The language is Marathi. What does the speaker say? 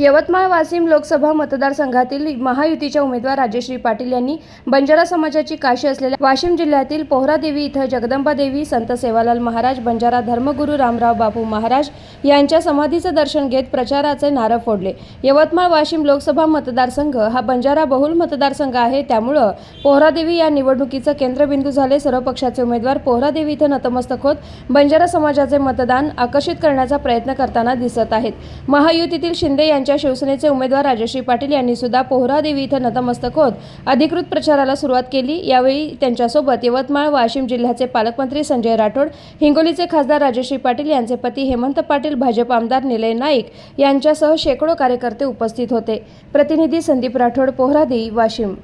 यवतमाळ वाशिम लोकसभा मतदारसंघातील महायुतीच्या उमेदवार राजश्री पाटील यांनी बंजारा समाजाची काशी असलेल्या वाशिम जिल्ह्यातील पोहरादेवी इथं जगदंबा देवी संत सेवालाल महाराज बंजारा धर्मगुरू रामराव बापू महाराज यांच्या समाधीचं दर्शन घेत प्रचाराचे नारळ फोडले. यवतमाळ वाशिम लोकसभा मतदारसंघ हा बंजारा बहुल मतदारसंघ आहे. त्यामुळं पोहरादेवी या निवडणुकीचं केंद्रबिंदू झाले. सर्व पक्षाचे उमेदवार पोहरादेवी इथं नतमस्तक होत बंजारा समाजाचे मतदान आकर्षित करण्याचा प्रयत्न करताना दिसत आहेत. महायुतीतील शिंदे यांच्या शिवसेनेचे उमेदवार राजश्री पाटील यांनी सुद्धा पोहरादेवी इथं नतमस्तक होत अधिकृत प्रचाराला सुरुवात केली. यावेळी त्यांच्यासोबत यवतमाळ वाशिम जिल्ह्याचे पालकमंत्री संजय राठोड हिंगोलीचे खासदार राजश्री पाटील यांचे पती हेमंत पाटील भाजप आमदार निलय नाईक यांच्यासह शेकडो कार्यकर्ते उपस्थित होते. प्रतिनिधी संदीप राठोड पोहरादेवी वाशिम.